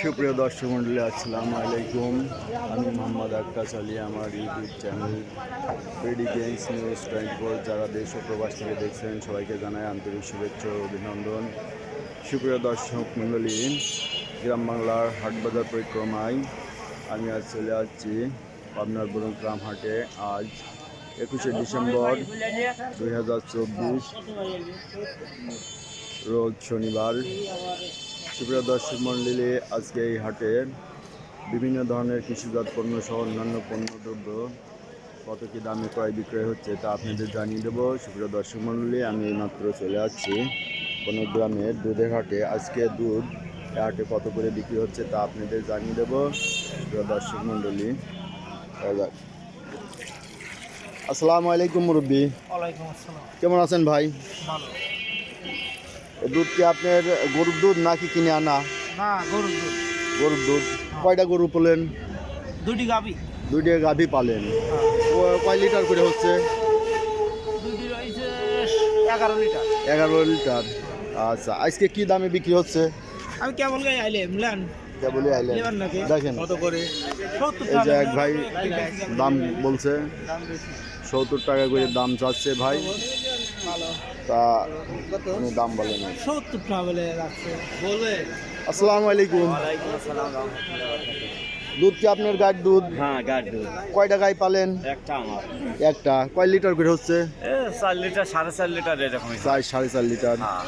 সুপ্রিয় দর্শক মন্ডলী আসসালামু আলাইকুম। আমি মোহাম্মদ আক্কাস আলী, আমার ইউটিউব চ্যানেল পেডি গেমস নিউজ টোয়েন্টি ফোর যারা দেশ ও প্রবাস থেকে দেখছেন, সবাইকে জানাই আন্তরিক শুভেচ্ছা ও অভিনন্দন। সুপ্রিয় দর্শক মন্ডলী গ্রাম বাংলার হাটবাজার পরিক্রমায় আমি আজ চলে আসছি পাবনার বরুগ্রাম হাটে আজ একুশে ডিসেম্বর দুই হাজার চব্বিশ, রোজ শনিবার। সুপ্রিয় দর্শক মণ্ডলী আজকে এই হাটে বিভিন্ন ধরনের কৃষিজাত পণ্য সহ অন্যান্য পণ্য দ্রব্য কত কী দামে ক্রয় বিক্রয় হচ্ছে তা আপনাদের জানিয়ে দেবো। সুপ্রিয় দর্শক মণ্ডলী আমি এইমাত্র চলে আসছি কোনো গ্রামের দুধের হাটে আজকে দুধ হাটে কত করে বিক্রি হচ্ছে তা আপনাদের জানিয়ে দেবো। সুপ্রিয় দর্শক মণ্ডলী আসসালামু আলাইকুম মুরব্বী। কেমন আছেন ভাই? দুধ কি আপনার গরুর দুধ নাকি কিনে আনা? না গরুর দুধ। গরুর দুধ। কয়টা গরু পেলেন? দুটি গাবি দুইটা গাভী পালেন। কয় লিটার করে হচ্ছে? এগারো লিটার। এগারো লিটার। আচ্ছা আজকে কি দামে বিক্রি হচ্ছে? আমি গাই আইলে মিলান কেবলই নাকি? দেখেন। কত করে? এই যে এক ভাই দাম বলছে। সত্তর টাকা করে দাম চাচ্ছে ভাই। তা উনি দাম বলেন। সত্তর টাকা বলে। রাখছে বলবে আসসালামু আলাইকুম দুধ কি আপনার গায়ের দুধ? হ্যাঁ গাড়ি দুধ। কয়টা গাই পালেন? একটা আমার। একটা। কয় লিটার করে হচ্ছে? চার লিটার সাড়ে চার লিটার এরকম চার সাড়ে চার লিটার। হ্যাঁ।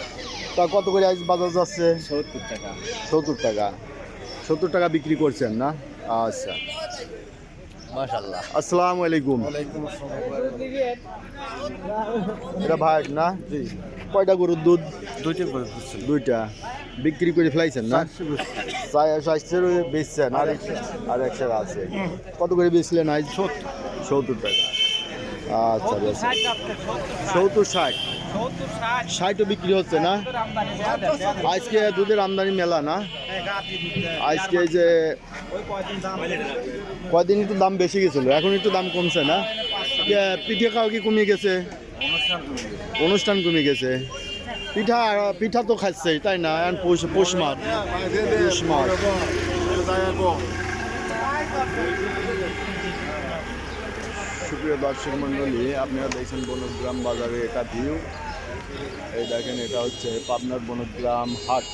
তা কত করে আজ বাজার যাচ্ছে? সত্তর টাকা। সত্তর টাকা। সত্তর টাকা বিক্রি করছেন না? আচ্ছা। আসসালামু আলাইকুম। এটা ভাই না? কয়টা গরুর দুধ? দুইটা বিক্রি করে ফেলাইছেন না? স্বাস্থ্যের বেচছেন? আর আর একশো আছে। কত করে বেচলেন আজ? সত্তর। টাকা। আচ্ছা বেশ। সত্তর ষাট। ষাটও বিক্রি হচ্ছে না? আজকে দুধের আমদানি মেলা না? আজকে এই যে কয়দিন একটু দাম বেশি গেছিল এখন একটু দাম কমছে না? পিঠে খাওয়া কি কমে গেছে? অনুষ্ঠান কমে গেছে। পিঠা পিঠা তো খাচ্ছে তাই না? এখন পৌষ পৌষ মাস। পৌষ মাস। সুপ্রিয় দর্শক মণ্ডলী আপনারা দেখছেন বনগ্রাম বাজারে এটা ভিউ এই দেখেন এটা হচ্ছে পাবনার বনগ্রাম হাট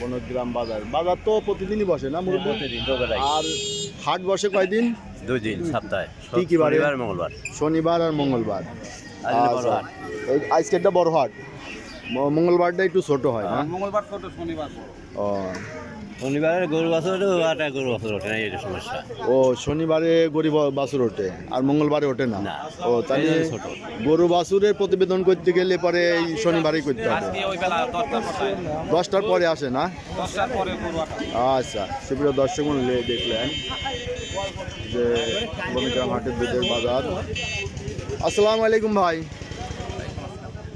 বনগ্রাম বাজার। বাজার তো প্রতিদিনই বসে না প্রতিদিন আর হাট বসে কয়দিন? দুই দিন সপ্তাহে। কি কি বারে? মঙ্গলবার। শনিবার আর মঙ্গলবার। আজকে বড় আচ্ছা। আজকেরটা বড় হাট। মঙ্গলবারটা একটু ছোট হয় মঙ্গলবার ছোট শনিবার ও। শনিবারের গরু বাছর ওঠে একটা গরু বাছর ওঠে না এটা সমস্যা। ও শনিবারে গরিব বাছুর ওঠে আর মঙ্গলবারে ওঠে না। ও তাহলে গরু বাছুরের প্রতিবেদন করতে গেলে পরে এই শনিবারেই করতে হবে। দশটার পরে। আসে না? আচ্ছা সুপ্রিয় দর্শক দেখলেন যে বনগ্রাম হাটের দুধের বাজার। আসসালামু আলাইকুম ভাই।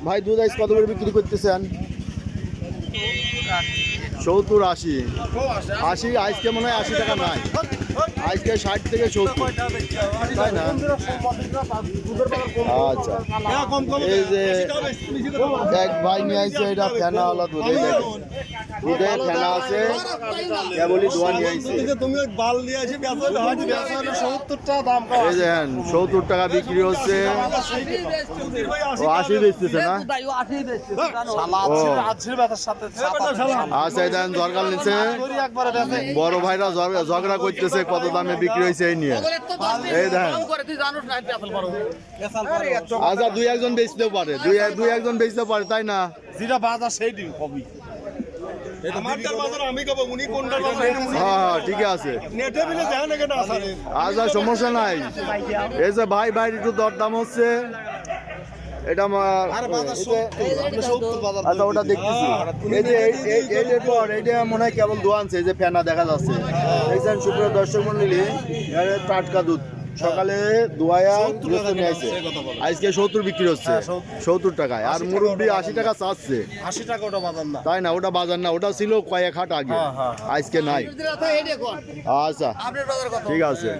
ভাই দুধ আইস কত করে বিক্রি করতেছেন? সত্তর আশি। আশি, আজকে মনে হয় আশি টাকা নাই। আজকে ষাট থেকে সত্তর তাই না? আচ্ছা। এই যে এক ভাই নিয়ে আসছে এটা ফেনা হলো দুধে দুধে ফেনা আছে। কেবলই দোয়া নিয়ে আইছে। তুমি বাল নিয়ে আসি সত্তর টাকা দাম এই দেখেন সত্তর টাকা বিক্রি হচ্ছে। ও আশি বেচতেছে না? আচ্ছা নিচ্ছে। বড় ভাইরা ঝগ- ঝগড়া করতেছে কত দামে বিক্রি হয়েছে এই নিয়ে। এই দেখেন আচ্ছা দুই একজন বেচতেও পারে। দুই দুই একজন বেচতে পারে তাই না? যেটা বাজার সেই দিন কবি আমারটার বাজার আমি কব উনি কোনটার বাজার হ্যাঁ হ্যাঁ ঠিক আছে। আচ্ছা সমস্যা নাই। এই যে ভাই ভাই একটু দরদাম হচ্ছে। এটা আমার আচ্ছা ওটা দেখতেছি। এই যে এইটার পর এইটা মনে হয় কেবল দোয়ানছে এই যে ফেনা দেখা যাচ্ছে। দেখছেন সুপ্রিয় দর্শক মন্ডলী টাটকা দুধ। সকালে দুয়ায়া গৃহস্থ নিয়ে আসছে আজকে সত্তর বিক্রি হচ্ছে। সত্তর টাকায়। আর মুরব্বী আশি টাকা চাচ্ছে। আশি টাকা ওটা বাজার না। তাই না? ওটা বাজার না। ওটা ছিল কয়েক হাট আগে। আজকে নাই। আচ্ছা। ঠিক আছে।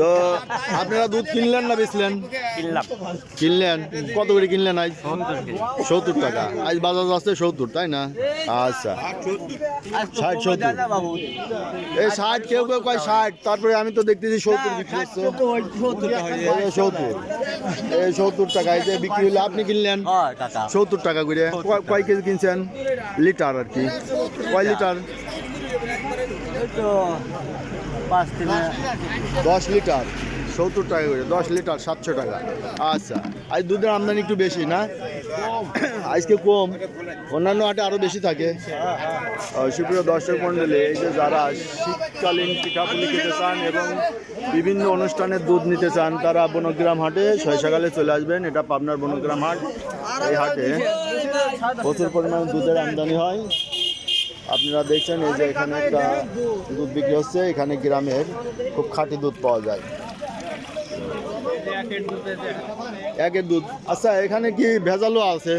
তো আপনারা দুধ কিনলেন না বেচলেন? কিনলেন? কত করে কিনলেন আজ? সত্তর টাকা। আজ বাজার যাচ্ছে সত্তর তাই না? আচ্ছা। ষাট সত্তর। এই ষাট কেউ কেউ কয় ষাট। তারপরে আমি তো দেখতেছি সত্তর বিক্রি হচ্ছে। সত্তর এই সত্তর। টাকা এই যে বিক্রি হলে আপনি কিনলেন? সত্তর টাকা করে। কয়- কেজি কিনছেন? লিটার আর কি। কয় লিটার? দশ লিটার। সত্তর টাকা করে দশ লিটার সাতশো টাকা। আচ্ছা আজ দুধের আমদানি একটু বেশি না? আজকে কম। অন্যান্য হাটে আরও বেশি থাকে। সুপ্রিয় দর্শক মণ্ডলী, এই যে যারা শীতকালীন পিঠাপুলি খেতে চান এবং বিভিন্ন অনুষ্ঠানের দুধ নিতে চান, তারা বনগ্রাম হাটে ছয় সকালে চলে আসবেন। এটা পাবনার বনগ্রাম হাট। এই হাটে প্রচুর পরিমাণে দুধের আমদানি হয়। আপনারা দেখছেন, এই যে এখানে একটা দুধ বিক্রি হচ্ছে। এখানে গ্রামের খুব খাঁটি দুধ পাওয়া যায়। একের দুধ। আচ্ছা এখানে কি ভেজালও আছে?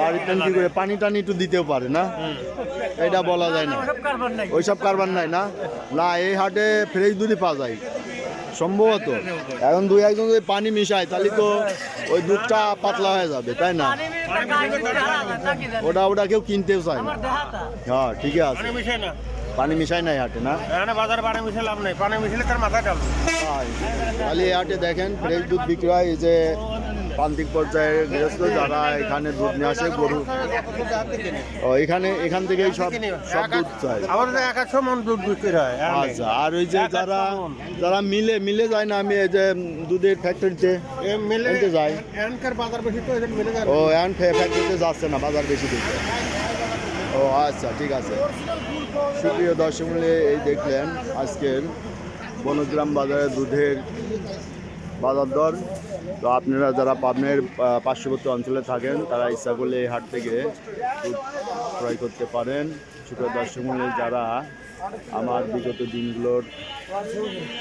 বাড়িতে কি করে পানি টানি একটু দিতেও পারে না? এটা বলা যায় না। ওইসব কারবার নাই। না? না এই হাটে ফ্রেশ দুধই পাওয়া যায়। সম্ভবত। এখন দুই একজন যদি পানি মিশায় তাহলে তো ওই দুধটা পাতলা হয়ে যাবে তাই না? ওটা ওটা কেউ কিনতেও চায় না। হ্যাঁ ঠিকই আছে। মিশে না। পানি মিশাই নাই হাটে না? এখানে বাজারে পানি মিশে লাভ নেই। পানি মিশলে তার মাথা ডাল এই হাটে দেখেন ফ্রেশ দুধ বিক্রি হয় এই যে প্রান্তিক পর্যায়ে গৃহস্থ যারা এখানে দুধ নিয়ে আসে গরু। ও এখানে এখান থেকেই সব সব দুধ চাই আমাদের এক একশো মন দুধ বিক্রি হয় আচ্ছা আর ওই যে যারা যারা মিলে মিলে যায় না আমি এই যে দুধের ফ্যাক্টরিতে মিলে যাই। এখানকার বাজার বেশি তো মিলে যায় ও এখন ফ্যাক্টরিতে যাচ্ছে না বাজার বেশি দিতে ও আচ্ছা ঠিক আছে। সুপ্রিয় দর্শক এই দেখলেন আজকের বনগ্রাম বাজারে দুধের বাজার দর। তো আপনারা যারা পাবনের পার্শ্ববর্তী অঞ্চলে থাকেন, তারা ইচ্ছা করলে এই হাট থেকে দুধ ক্রয় করতে পারেন। সুপ্রিয় দর্শক মূল্যে যারা আমার বিগত দিনগুলোর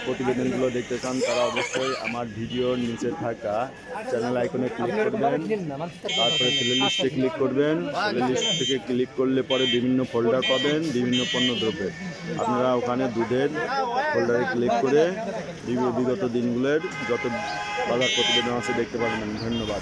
প্রতিবেদনগুলো দেখতে চান, তারা অবশ্যই আমার ভিডিওর নিচে থাকা চ্যানেল আইকনে ক্লিক করবেন, তারপরে প্লে লিস্টে ক্লিক করবেন। প্লে লিস্ট থেকে ক্লিক করলে পরে বিভিন্ন ফোল্ডার পাবেন, বিভিন্ন পণ্য দ্রব্যের। আপনারা ওখানে দুধের ফোল্ডারে ক্লিক করে বিগত দিনগুলোর যত বাজার প্রতিবেদন আছে দেখতে পারবেন। ধন্যবাদ।